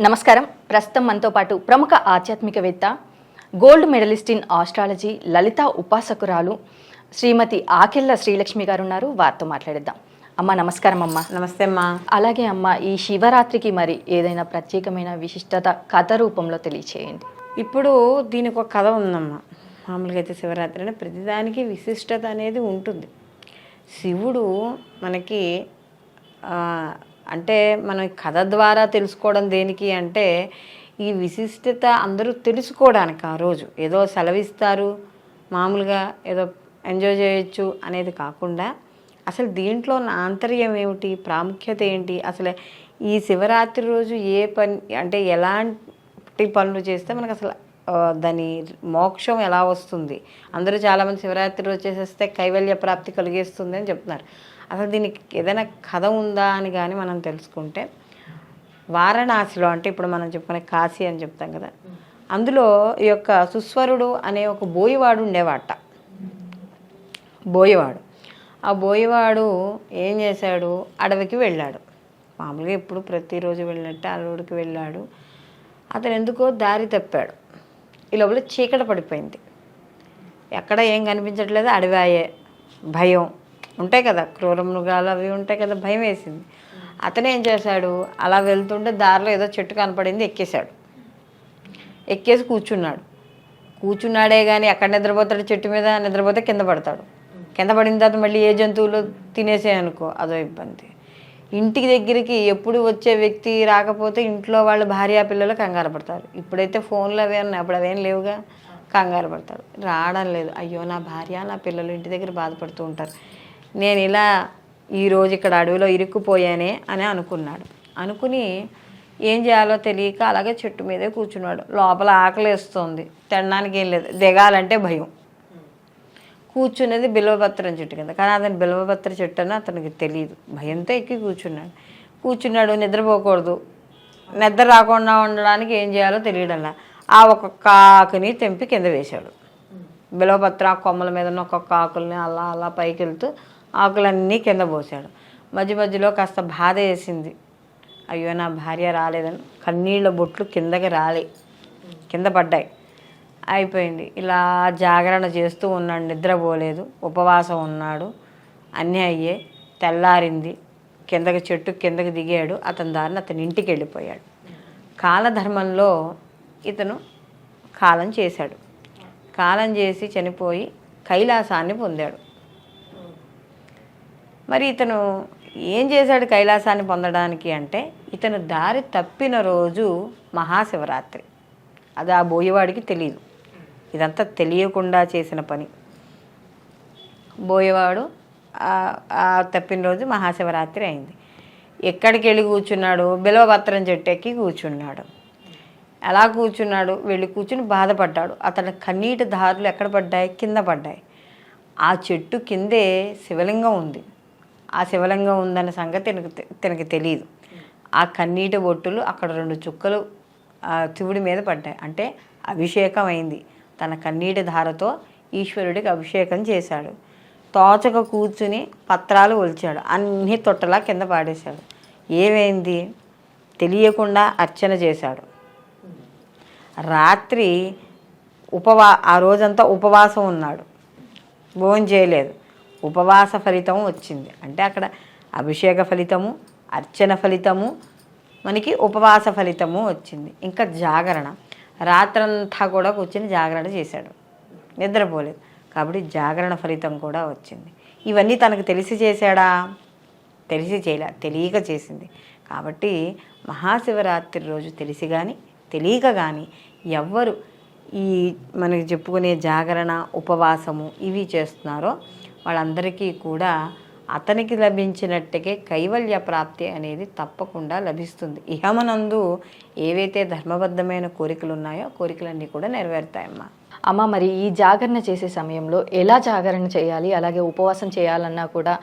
నమస్కారం. ప్రస్తుతం మనతో పాటు ప్రముఖ ఆధ్యాత్మికవేత్త gold medalist in astrology Lalitha ఉపాసకురాలు Srimati Akella Srilakshmi గారు ఉన్నారు వారితో మాట్లాడిద్దాం. అమ్మ నమస్కారం అమ్మ. నమస్తే అమ్మా. అలాగే అమ్మ ఈ శివరాత్రికి మరి ఏదైనా ప్రత్యేకమైన విశిష్టత కథ రూపంలో తెలియచేయండి. ఇప్పుడు దీనికి ఒక కథ ఉందమ్మా. మామూలుగా అయితే శివరాత్రి అంటే ప్రతిదానికి విశిష్టత అనేది ఉంటుంది. శివుడు మనకి అంటే మనం కథ ద్వారా తెలుసుకోవడం దేనికి అంటే ఈ విశిష్టత అందరూ తెలుసుకోవడానికి ఆ రోజు. ఏదో సెలవిస్తారు మామూలుగా ఏదో ఎంజాయ్ చేయొచ్చు అనేది కాకుండా అసలు దీంట్లో ఉన్న ఆంతర్యం ఏమిటి ప్రాముఖ్యత ఏంటి అసలు ఈ శివరాత్రి రోజు ఏ పని అంటే ఎలాంటి పనులు చేస్తే మనకు అసలు దాని మోక్షం ఎలా వస్తుంది? అందరూ చాలామంది శివరాత్రి రోజు చేసేస్తే కైవల్య ప్రాప్తి కలిగేస్తుంది అని చెప్తున్నారు. అసలు దీనికి ఏదైనా కథ ఉందా అని కానీ మనం తెలుసుకుంటే వారణాసిలో అంటే ఇప్పుడు మనం చెప్పుకునే కాశీ అని చెప్తాం కదా అందులో ఈ యొక్క సుస్వరుడు అనే ఒక బోయివాడు ఉండేవాట. బోయవాడు. ఆ బోయివాడు ఏం చేశాడు? అడవికి వెళ్ళాడు. మామూలుగా ఎప్పుడు ప్రతిరోజు వెళ్ళినట్టు అడవికి వెళ్ళాడు. అతను ఎందుకో దారి తప్పాడు. ఈ లోపల చీకట పడిపోయింది. ఎక్కడ ఏం కనిపించట్లేదు అడవాయే భయం. ఉంటాయి కదా క్రూర మృగాలు అవి ఉంటాయి కదా భయం వేసింది. అతను ఏం చేశాడు అలా వెళ్తుంటే దారిలో ఏదో చెట్టు కనపడింది ఎక్కేశాడు. ఎక్కేసి కూర్చున్నాడు. కూర్చున్నాడే కానీ ఎక్కడ నిద్రపోతాడు చెట్టు మీద నిద్రపోతే కింద పడతాడు. కింద పడిన తర్వాత మళ్ళీ ఏ జంతువులు తినేసేయనుకో అదో ఇబ్బంది. ఇంటికి దగ్గరికి ఎప్పుడు వచ్చే వ్యక్తి రాకపోతే ఇంట్లో వాళ్ళ భార్య పిల్లలు కంగారు పడతారు. ఇప్పుడైతే ఫోన్లు అవే ఉన్నాయి అప్పుడు అవేం లేవుగా కంగారు పడతారు. రావడం లేదు. అయ్యో నా భార్య నా పిల్లలు ఇంటి దగ్గర బాధపడుతూ ఉంటారు. నేను ఇలా ఈరోజు ఇక్కడ అడవిలో ఇరుక్కుపోయానే అని అనుకున్నాడు. అనుకుని ఏం చేయాలో తెలియక అలాగే చెట్టు మీదే కూర్చున్నాడు. లోపల ఆకలి వేస్తుంది. తినడానికి ఏం లేదు. దిగాలంటే భయం. కూర్చున్నది బిల్వపత్రం చెట్టు కింద. కానీ అతను బిల్వపత్ర చెట్టు అని అతనికి తెలియదు భయంతో ఎక్కి కూర్చున్నాడు. కూర్చున్నాడు నిద్రపోకూడదు. నిద్ర రాకుండా ఉండడానికి ఏం చేయాలో తెలియడంలా. ఆ ఒక్కొక్క ఆకుని తెంపి కింద వేశాడు. బిలవపత్ర ఆ కొమ్మల మీద ఉన్న ఒక్కొక్క ఆకుల్ని అలా అలా పైకి వెళ్తూ ఆకులన్నీ కింద పోసాడు మధ్య మధ్యలో కాస్త బాధ వేసింది. అయ్యో నా భార్య రాలేదని. కన్నీళ్ళ బొట్లు కిందకి రాలే. కింద పడ్డాయి. అయిపోయింది. ఇలా జాగరణ చేస్తూ ఉన్నాడు. నిద్రపోలేదు ఉపవాసం ఉన్నాడు. అన్నీ అయ్యే తెల్లారింది. కిందకి చెట్టు కిందకి దిగాడు. అతని దారిని అతని ఇంటికి వెళ్ళిపోయాడు. కాలధర్మంలో ఇతను కాలం చేశాడు. కాలం చేసి చనిపోయి కైలాసాన్ని పొందాడు. మరి ఇతను ఏం చేశాడు కైలాసాన్ని పొందడానికి అంటే ఇతను దారి తప్పిన రోజు మహాశివరాత్రి. అది ఆ బోయవాడికి తెలియదు ఇదంతా తెలియకుండా చేసిన పని. బోయవాడు ఆ- తప్పిన రోజు మహాశివరాత్రి అయింది. ఎక్కడికి వెళ్ళి కూర్చున్నాడు? బిలవపత్రం చెట్టు ఎక్కి కూర్చున్నాడు. ఎలా కూర్చున్నాడు. వెళ్ళి కూర్చుని బాధపడ్డాడు. అతని కన్నీటి దారులు ఎక్కడ పడ్డాయి? కింద పడ్డాయి. ఆ చెట్టు కిందే శివలింగం ఉంది. ఆ శివలింగం ఉందన్న సంగతి తనకు తనకి తెలియదు ఆ కన్నీటి బొట్టులు అక్కడ రెండు చుక్కలు శివుడి మీద పడ్డాయి. అంటే అభిషేకం అయింది తన కన్నీటి ధారతో ఈశ్వరుడికి అభిషేకం చేశాడు. తోచక కూర్చుని పత్రాలు ఒలిచాడు. అన్ని తొట్టలా కింద పాడేశాడు. ఏమైంది? తెలియకుండా అర్చన చేశాడు. రాత్రి ఉపవా ఆ రోజంతా ఉపవాసం ఉన్నాడు. భోజనం చేయలేదు ఉపవాస ఫలితం వచ్చింది. అంటే అక్కడ అభిషేక ఫలితము అర్చన ఫలితము మనకి ఉపవాస ఫలితము వచ్చింది. ఇంకా జాగరణ. రాత్రంతా కూడా కూర్చొని జాగరణ చేశాడు. నిద్రపోలేదు. కాబట్టి జాగరణ ఫలితం కూడా వచ్చింది. ఇవన్నీ తనకు తెలిసి చేశాడా? తెలిసి చేయలే. తెలియక చేసింది. కాబట్టి మహాశివరాత్రి రోజు తెలిసి కానీ తెలియక కానీ ఎవ్వరు ఈ మనకి చెప్పుకునే జాగరణ ఉపవాసము ఇవి చేస్తున్నారో వాళ్ళందరికీ కూడా అతనికి లభించినట్టుకే కైవల్య ప్రాప్తి అనేది తప్పకుండా లభిస్తుంది. ఇహమనందు ఏవైతే ధర్మబద్ధమైన కోరికలు ఉన్నాయో కోరికలన్నీ కూడా నెరవేరుతాయమ్మా. అమ్మ మరి ఈ జాగరణ చేసే సమయంలో ఎలా జాగరణ చేయాలి? అలాగే ఉపవాసం చేయాలన్నా కూడా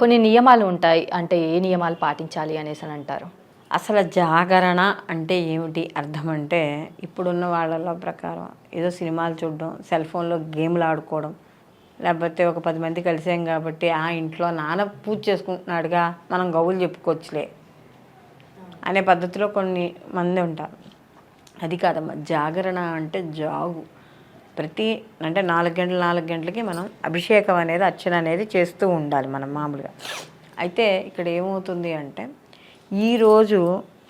కొన్ని నియమాలు ఉంటాయి. అంటే ఏ నియమాలు పాటించాలి అనేసి అని అంటారు? అసలు జాగరణ అంటే ఏమిటి? అర్థం అంటే ఇప్పుడున్న వాళ్ళ ప్రకారం ఏదో సినిమాలు చూడడం సెల్ ఫోన్లో గేమ్లు ఆడుకోవడం లేకపోతే ఒక పది మంది కలిసాం కాబట్టి ఆ ఇంట్లో నాన్న పూజ చేసుకుంటున్నాడుగా మనం గౌలు చెప్పుకోవచ్చులే అనే పద్ధతిలో కొన్ని మంది ఉంటారు. అది కాదమ్మా జాగరణ అంటే జాగు. ప్రతి అంటే నాలుగు గంటలు నాలుగు గంటలకి మనం అభిషేకం అనేది అర్చన అనేది చేస్తూ ఉండాలి మనం మామూలుగా. అయితే ఇక్కడ ఏమవుతుంది అంటే ఈరోజు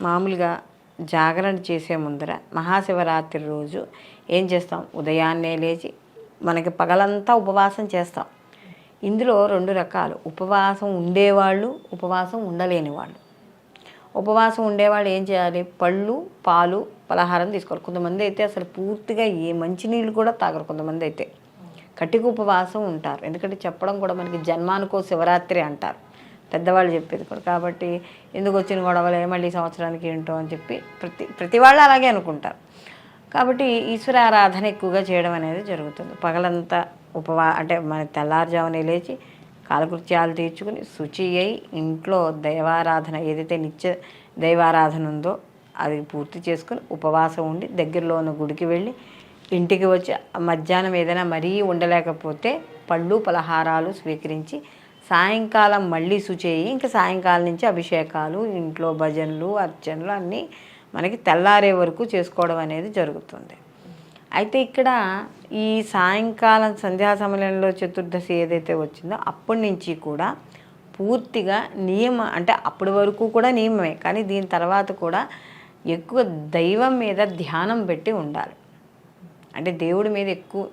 మామూలుగా జాగరణ చేసే ముందర మహాశివరాత్రి రోజు ఏం చేస్తాం? ఉదయాన్నే లేచి మనకి పగలంతా ఉపవాసం చేస్తాం. ఇందులో రెండు రకాలు. ఉపవాసం ఉండేవాళ్ళు ఉపవాసం ఉండలేని వాళ్ళు ఉపవాసం ఉండేవాళ్ళు ఏం చేయాలి? పళ్ళు పాలు పలహారం తీసుకోవాలి. కొంతమంది అయితే అసలు పూర్తిగా ఏ మంచినీళ్ళు కూడా తాగరు. కొంతమంది అయితే కటిక ఉపవాసం ఉంటారు. ఎందుకంటే చెప్పడం కూడా మనకి జన్మానికో శివరాత్రి అంటారు. పెద్దవాళ్ళు చెప్పేది కూడా. కాబట్టి ఎందుకు వచ్చిన గొడవలే మళ్ళీ సంవత్సరానికి ఏంటో అని చెప్పి ప్రతి ప్రతి వాళ్ళు అలాగే అనుకుంటారు. కాబట్టి ఈశ్వర ఆరాధన ఎక్కువగా చేయడం అనేది జరుగుతుంది. పగలంతా ఉపవా అంటే మన తెల్లారుజామునే లేచి కాలకృత్యాలు తీర్చుకుని శుచి అయి ఇంట్లో దైవారాధన ఏదైతే నిత్య దైవారాధన ఉందో అది పూర్తి చేసుకుని ఉపవాసం ఉండి దగ్గరలో ఉన్న గుడికి వెళ్ళి ఇంటికి వచ్చి మధ్యాహ్నం ఏదైనా మరీ ఉండలేకపోతే పళ్ళు పలహారాలు స్వీకరించి సాయంకాలం మళ్ళీ శుచేయి ఇంకా సాయంకాలం నుంచి అభిషేకాలు ఇంట్లో భజనలు అర్చనలు అన్నీ మనకి తెల్లారే వరకు చేసుకోవడం అనేది జరుగుతుంది. అయితే ఇక్కడ ఈ సాయంకాలం సంధ్యా సమయంలో చతుర్దశి ఏదైతే వచ్చిందో అప్పటి నుంచి కూడా పూర్తిగా నియమ అంటే అప్పటి వరకు కూడా నియమమే. కానీ దీని తర్వాత కూడా ఎక్కువ దైవం మీద ధ్యానం పెట్టి ఉండాలి. అంటే దేవుడి మీద ఎక్కువ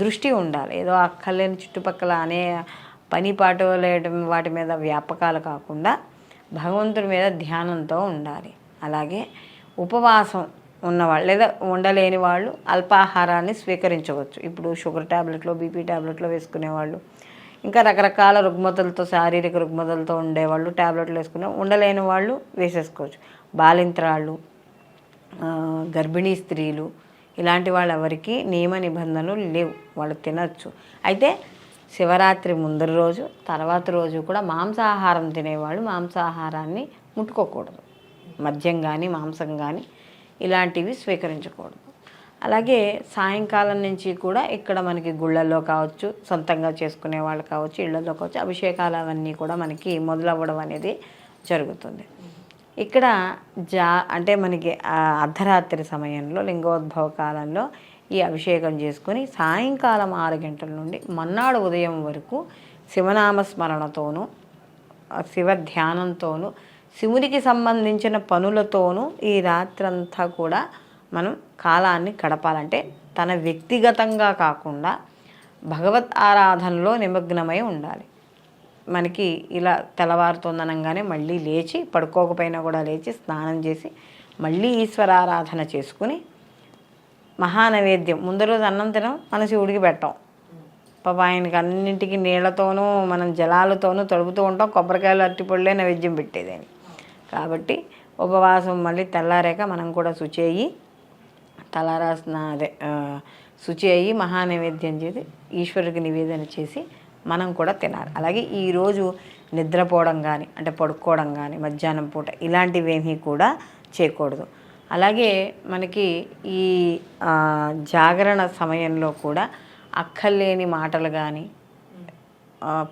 దృష్టి ఉండాలి. ఏదో అక్కర్లేని చుట్టుపక్కల అనే పని పాట లేయడం వాటి మీద వ్యాపకాలు కాకుండా భగవంతుడి మీద ధ్యానంతో ఉండాలి. అలాగే ఉపవాసం ఉన్నవాళ్ళు లేదా ఉండలేని వాళ్ళు అల్పాహారాన్ని స్వీకరించవచ్చు. ఇప్పుడు షుగర్ ట్యాబ్లెట్లో బీపీ ట్యాబ్లెట్లో వేసుకునేవాళ్ళు ఇంకా రకరకాల రుగ్మతలతో శారీరక రుగ్మతలతో ఉండేవాళ్ళు ట్యాబ్లెట్లు వేసుకునే ఉండలేని వాళ్ళు వేసేసుకోవచ్చు. బాలింత్రాళ్ళు గర్భిణీ స్త్రీలు ఇలాంటి వాళ్ళు ఎవరికి నియమ నిబంధనలు లేవు. వాళ్ళు తినచ్చు. అయితే శివరాత్రి ముందర రోజు తర్వాత రోజు కూడా మాంసాహారం తినేవాళ్ళు మాంసాహారాన్ని ముట్టుకోకూడదు. మద్యం కానీ మాంసం కానీ ఇలాంటివి స్వీకరించకూడదు. అలాగే సాయంకాలం నుంచి కూడా ఇక్కడ మనకి గుళ్ళల్లో కావచ్చు సొంతంగా చేసుకునే వాళ్ళు కావచ్చు ఇళ్ళలో కావచ్చు అభిషేకాలు అవన్నీ కూడా మనకి మొదలవ్వడం అనేది జరుగుతుంది. ఇక్కడ జా అంటే మనకి అర్ధరాత్రి సమయంలో లింగోద్భవ కాలంలో ఈ అభిషేకం చేసుకొని సాయంకాలం ఆరు గంటల నుండి మన్నాడు ఉదయం వరకు శివనామ స్మరణతోనూ శివ ధ్యానంతోనూ శివునికి సంబంధించిన పనులతోనూ ఈ రాత్రంతా కూడా మనం కాలాన్ని గడపాలంటే తన వ్యక్తిగతంగా కాకుండా భగవత్ ఆరాధనలో నిమగ్నమై ఉండాలి. మనకి ఇలా తెల్లవారుతోందనంగానే మళ్ళీ లేచి పడుకోకపోయినా కూడా లేచి స్నానం చేసి మళ్ళీ ఈశ్వరారాధన చేసుకుని మహానైవేద్యం. ముందు రోజు అన్నం తినం మన శివుడికి పెట్టాం. పాప ఆయనకి అన్నింటికి నీళ్ళతోనూ మనం జలాలతోనూ తడుపుతూ ఉంటాం కొబ్బరికాయలు అరటిపళ్ళే నైవేద్యం పెట్టేదని కాబట్టి ఉపవాసం మళ్ళీ తెల్లారాక మనం కూడా శుచి అయ్యి తలారాసిన అదే శుచేయి శుచి అయ్యి మహానైవేద్యం చేసి ఈశ్వరుడికి నివేదన చేసి మనం కూడా తినాలి. అలాగే ఈరోజు నిద్రపోవడం కానీ అంటే పడుకోవడం కానీ మధ్యాహ్నం పూట ఇలాంటివేమీ కూడా చేయకూడదు. అలాగే మనకి ఈ జాగరణ సమయంలో కూడా అక్కర్లేని మాటలు కానీ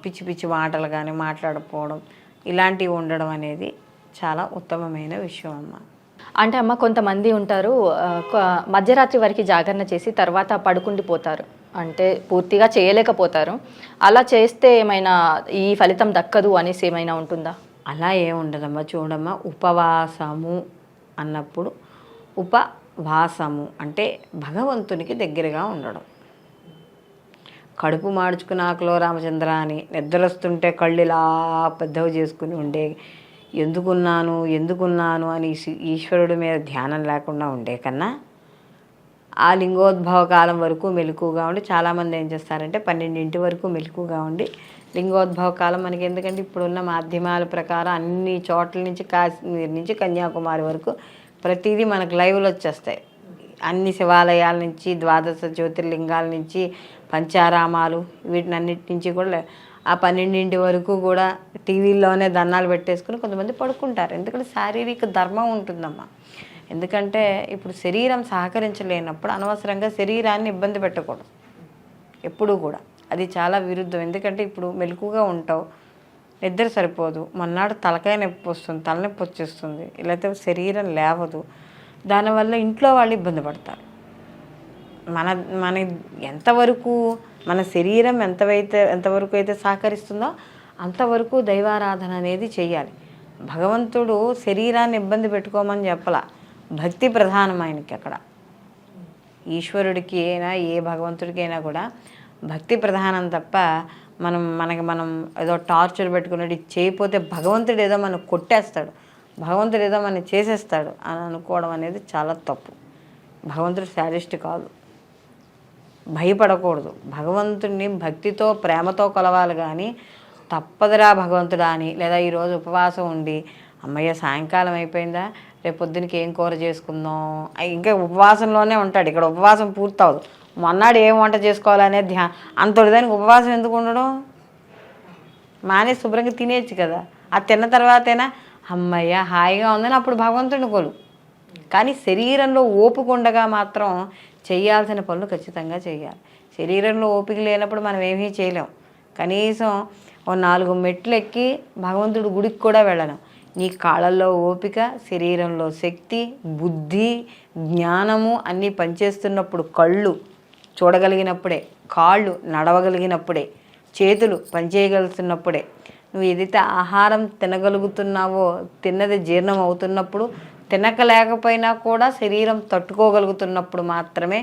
పిచ్చి పిచ్చి మాటలు కానీ మాట్లాడకపోవడం ఇలాంటివి ఉండడం అనేది చాలా ఉత్తమమైన విషయం అమ్మ. అంటే అమ్మ కొంతమంది ఉంటారు మధ్యరాత్రి వరకు జాగరణ చేసి తర్వాత పడుకుండిపోతారు అంటే పూర్తిగా చేయలేకపోతారు. అలా చేస్తే ఏమైనా ఈ ఫలితం దక్కదు అనేసి ఏమైనా ఉంటుందా? అలా ఏముండదమ్మా చూడమ్మా ఉపవాసము అన్నప్పుడు ఉపవాసము అంటే భగవంతునికి దగ్గరగా ఉండడం. కడుపు మాడుచుకుని ఆకులో రామచంద్ర అని నిద్రొస్తుంటే కళ్ళు ఇలా పెద్దవి చేసుకుని ఉండే ఎందుకున్నాను ఎందుకున్నాను అని ఈశ్వరుడి మీద ధ్యానం లేకుండా ఉండే కన్నా ఆ లింగోద్భవ కాలం వరకు మెలకుగా ఉండి చాలామంది ఏం చేస్తారంటే పన్నెండింటి వరకు మెలకుగా ఉండి లింగోద్భవ కాలం మనకి ఎందుకంటే ఇప్పుడున్న మాధ్యమాల ప్రకారం అన్ని చోట్ల నుంచి కాశ్మీర్ నుంచి కన్యాకుమారి వరకు ప్రతిదీ మనకు లైవ్లో వచ్చేస్తాయి. అన్ని శివాలయాల నుంచి ద్వాదశ జ్యోతిర్లింగాల నుంచి పంచారామాలు వీటినన్నిటి నుంచి కూడా ఆ పన్నెండింటి వరకు కూడా టీవీలోనే దండాలు పెట్టేసుకుని కొంతమంది పడుకుంటారు. ఎందుకంటే శారీరక ధర్మం ఉంటుందమ్మా. ఎందుకంటే ఇప్పుడు శరీరం సహకరించలేనప్పుడు అనవసరంగా శరీరాన్ని ఇబ్బంది పెట్టకూడదు. ఎప్పుడూ కూడా. అది చాలా విరుద్ధం. ఎందుకంటే ఇప్పుడు మెలకుగా ఉంటావు. నిద్ర సరిపోదు. మొన్నాడు తలకాయ నొప్పి వస్తుంది తలనొప్పి వచ్చేస్తుంది. లేకపోతే శరీరం లేవదు. దానివల్ల ఇంట్లో వాళ్ళు ఇబ్బంది పడతారు. మన మన ఎంతవరకు మన శరీరం ఎంతవైతే ఎంతవరకు అయితే సహకరిస్తుందో అంతవరకు దైవారాధన అనేది చేయాలి. భగవంతుడు శరీరాన్ని ఇబ్బంది పెట్టుకోమని చెప్పలా. భక్తి ప్రధానం ఆయనకి అక్కడ. ఈశ్వరుడికి అయినా ఏ భగవంతుడికి అయినా కూడా భక్తి ప్రధానం తప్ప మనం మనకి మనం ఏదో టార్చర్ పెట్టుకున్నట్టు చేయకపోతే భగవంతుడు ఏదో మనం కొట్టేస్తాడు. భగవంతుడు ఏదో మనం చేసేస్తాడు అని అనుకోవడం అనేది చాలా తప్పు. భగవంతుడు శాడిస్ట్ కాదు. భయపడకూడదు. భగవంతుడిని భక్తితో ప్రేమతో కొలవాలి కానీ తప్పదురా భగవంతుడా అని. లేదా ఈరోజు ఉపవాసం ఉండి అమ్మయ్య సాయంకాలం అయిపోయిందా? రేపు పొద్దునకి ఏం కూర చేసుకుందాం? ఇంకా ఉపవాసంలోనే ఉంటాడు. ఇక్కడ ఉపవాసం పూర్తవదు. మొన్నాడు ఏం వంట చేసుకోవాలనే ధ్యా అంతటి దానికి ఉపవాసం ఎందుకు ఉండడం? మానే శుభ్రంగా తినేయచ్చు కదా. అది తిన్న తర్వాతైనా? అమ్మయ్య హాయిగా ఉందని అప్పుడు భగవంతుడిని కొలు. కానీ శరీరంలో ఓపుకుండగా ఉండగా మాత్రం చేయాల్సిన పనులు ఖచ్చితంగా చేయాలి. శరీరంలో ఓపిక లేనప్పుడు మనం ఏమీ చేయలేం. కనీసం ఓ నాలుగు మెట్లు ఎక్కి భగవంతుడు గుడికి కూడా వెళ్ళను. నీ కాళ్ళల్లో ఓపిక శరీరంలో శక్తి బుద్ధి జ్ఞానము అన్నీ పనిచేస్తున్నప్పుడు కళ్ళు చూడగలిగినప్పుడే కాళ్ళు నడవగలిగినప్పుడే చేతులు పనిచేయగలుగుతున్నప్పుడే. నువ్వు ఏదైతే ఆహారం తినగలుగుతున్నావో తిన్నది జీర్ణం అవుతున్నప్పుడు తినకలేకపోయినా కూడా శరీరం తట్టుకోగలుగుతున్నప్పుడు మాత్రమే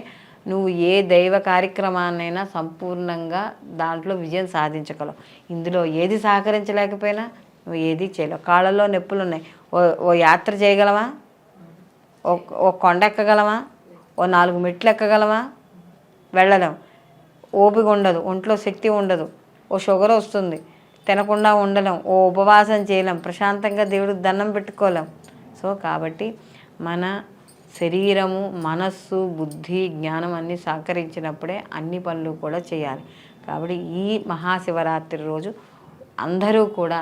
నువ్వు ఏ దైవ కార్యక్రమాన్నైనా సంపూర్ణంగా దాంట్లో విజయం సాధించగలవు. ఇందులో ఏది సహకరించలేకపోయినా నువ్వు ఏది చేయలేవు. కాళ్ళలో నొప్పులు ఉన్నాయి ఓ ఓ యాత్ర చేయగలవా? ఓ ఓ కొండ ఎక్కగలమా ఓ నాలుగు మెట్లు ఎక్కగలమా వెళ్ళలేం. ఓపిక ఉండదు. ఒంట్లో శక్తి ఉండదు. ఓ షుగర్ వస్తుంది. తినకుండా ఉండలేం. ఓ ఉపవాసం చేయలేం. ప్రశాంతంగా దేవుడికి దండం పెట్టుకోలేం. సో కాబట్టి మన శరీరము మనస్సు బుద్ధి జ్ఞానం అన్నీ సహకరించినప్పుడే అన్ని పనులు కూడా చేయాలి. కాబట్టి ఈ మహాశివరాత్రి రోజు అందరూ కూడా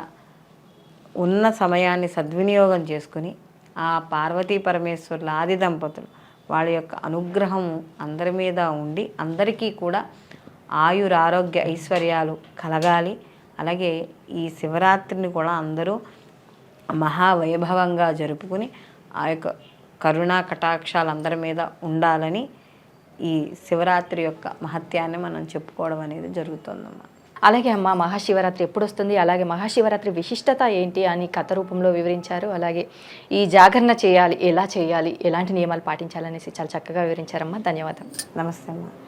ఉన్న సమయాన్ని సద్వినియోగం చేసుకుని ఆ పార్వతీ పరమేశ్వరుల ఆది దంపతులు వాళ్ళ యొక్క అనుగ్రహము అందరి మీద ఉండి అందరికీ కూడా ఆయురారోగ్య ఐశ్వర్యాలు కలగాలి. అలాగే ఈ శివరాత్రిని కూడా అందరూ మహావైభవంగా జరుపుకుని ఆ యొక్క కరుణా కటాక్షాలు అందరి మీద ఉండాలని ఈ శివరాత్రి యొక్క మహత్యాన్ని మనం చెప్పుకోవడం అనేది జరుగుతుందమ్మా. అలాగే అమ్మ మహాశివరాత్రి ఎప్పుడు వస్తుంది అలాగే మహాశివరాత్రి విశిష్టత ఏంటి అని కథ రూపంలో వివరించారు. అలాగే ఈ జాగరణ చేయాలి ఎలా చేయాలి ఎలాంటి నియమాలు పాటించాలనేసి చాలా చక్కగా వివరించారమ్మా. ధన్యవాదాలు నమస్తే అమ్మా.